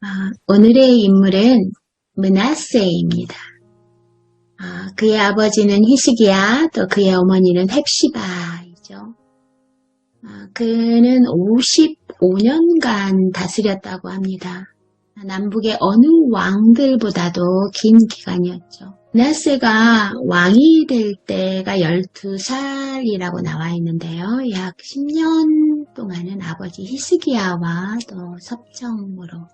아, 오늘의 인물은 문하세입니다. 아, 그의 아버지는 히스기야, 또 그의 어머니는 헵시바이죠. 아, 그는 55년간 다스렸다고 합니다. 남북의 어느 왕들보다도 긴 기간이었죠. 문하세가 왕이 될 때가 12살이라고 나와 있는데요. 약 10년 동안은 아버지 히스기야와 또 섭정으로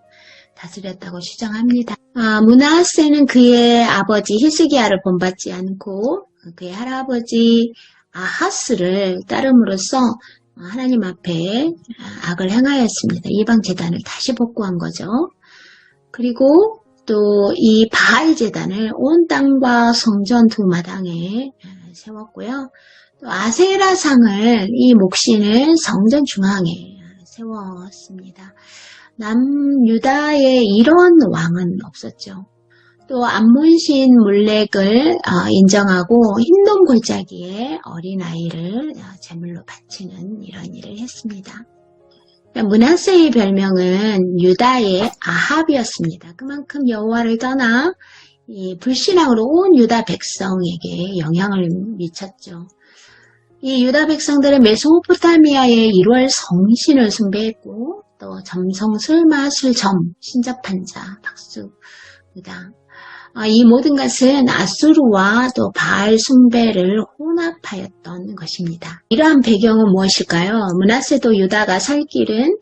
다스렸다고 주장합니다. 아, 문하세는 그의 아버지 히스기야를 본받지 않고 그의 할아버지 아하스를 따름으로써 하나님 앞에 악을 행하였습니다. 이방 재단을 다시 복구한 거죠. 그리고 또 이 바알 재단을 온 땅과 성전 두 마당에 세웠고요. 또 아세라 상을 이 목신을 성전 중앙에 세웠습니다. 남유다에 이런 왕은 없었죠. 또 암문신 물렉을 어, 인정하고 흰놈 골짜기에 어린아이를 어, 제물로 바치는 이런 일을 했습니다. 문하세의 별명은 유다의 아합이었습니다. 그만큼 여호와를 떠나 이 불신앙으로 온 유다 백성에게 영향을 미쳤죠. 이 유다 백성들은 메소포타미아의 1월 성신을 숭배했고 또 점성 술마 술점 신접한 자 박수 무당 아, 이 모든 것은 아수르와 또 바알 숭배를 혼합하였던 것입니다. 이러한 배경은 무엇일까요? 문하세도 유다가 살 길은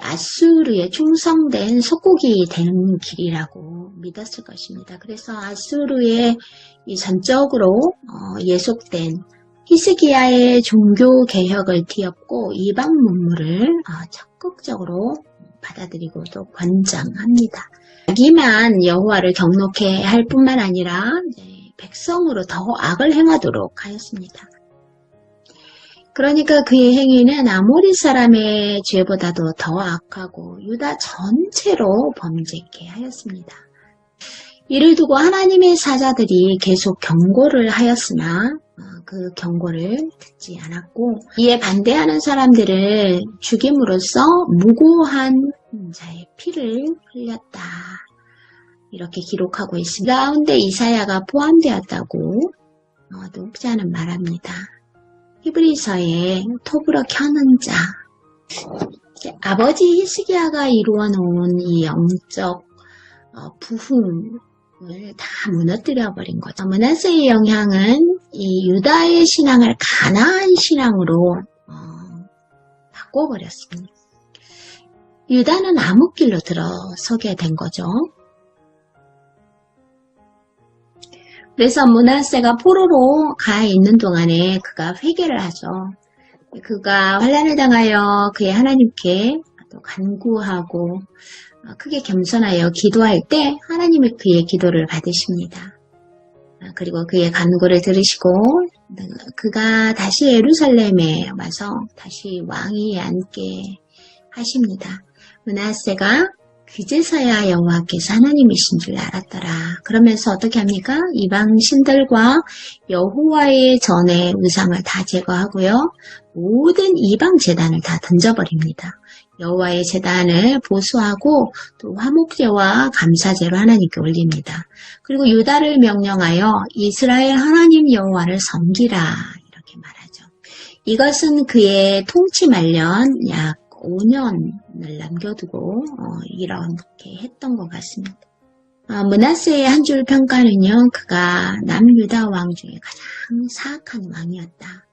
아수르에 충성된 속국이 되는 길이라고 믿었을 것입니다. 그래서 아수르의 전적으로 어, 예속된 히스기야의 종교 개혁을 뒤엎고 이방 문물을 어, 적극적으로 받아들이고 또 권장합니다. 자기만 여호와를 경록해 할 뿐만 아니라 백성으로 더 악을 행하도록 하였습니다. 그러니까 그의 행위는 아모리 사람의 죄보다도 더 악하고 유다 전체로 범죄케 하였습니다. 이를 두고 하나님의 사자들이 계속 경고를 하였으나 그 경고를 듣지 않았고 이에 반대하는 사람들을 죽임으로써 무고한 자의 피를 흘렸다. 이렇게 기록하고 있습니다. 가운데 이사야가 포함되었다고 어, 독자는 말합니다. 히브리서에 톱으로 켜는 자 아버지 히스기야가 이루어 놓은 이 영적 어, 부흥 다 무너뜨려 버린 거죠. 문하세의 영향은 이 유다의 신앙을 가나안 신앙으로 어, 바꿔버렸습니다. 유다는 암흑길로 들어서게 된 거죠. 그래서 문하세가 포로로 가 있는 동안에 그가 회개를 하죠. 그가 환란을 당하여 그의 하나님께 또 간구하고 크게 겸손하여 기도할 때 하나님이 그의 기도를 받으십니다. 그리고 그의 간구를 들으시고 그가 다시 예루살렘에 와서 다시 왕이 앉게 하십니다. 문하세가 그제서야 여호와께서 하나님이신 줄 알았더라. 그러면서 어떻게 합니까? 이방 신들과 여호와의 전의 의상을 다 제거하고요. 모든 이방 재단을 다 던져버립니다. 여호와의 재단을 보수하고 또 화목제와 감사제로 하나님께 올립니다. 그리고 유다를 명령하여 이스라엘 하나님 여호와를 섬기라 이렇게 말하죠. 이것은 그의 통치 말년 약 5년을 남겨두고 어, 이렇게 했던 것 같습니다. 어, 문하세의 한 줄 평가는요. 그가 남유다 왕 중에 가장 사악한 왕이었다.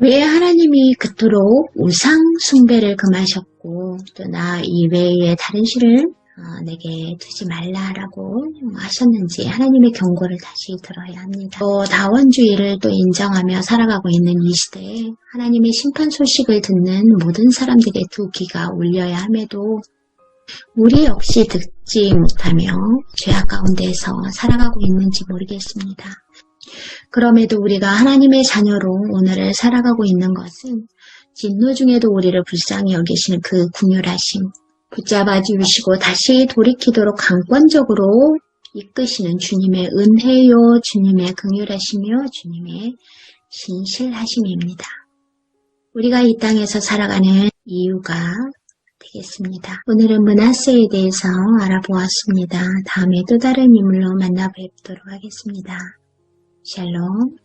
왜 하나님이 그토록 우상 숭배를 금하셨고 또 나 이외에 다른 신을 어, 내게 두지 말라라고 하셨는지 하나님의 경고를 다시 들어야 합니다. 또 다원주의를 또 인정하며 살아가고 있는 이 시대에 하나님의 심판 소식을 듣는 모든 사람들의 두 귀가 울려야 함에도 우리 역시 듣지 못하며 죄악 가운데서 살아가고 있는지 모르겠습니다. 그럼에도 우리가 하나님의 자녀로 오늘을 살아가고 있는 것은 진노 중에도 우리를 불쌍히 여기시는 그 궁율하심, 붙잡아 주시고 다시 돌이키도록 강권적으로 이끄시는 주님의 은혜요, 주님의 긍휼하시며 주님의 신실하심입니다. 우리가 이 땅에서 살아가는 이유가 되겠습니다. 오늘은 문하세에 대해서 알아보았습니다. 다음에 또 다른 인물로 만나 뵙도록 하겠습니다. Shalom.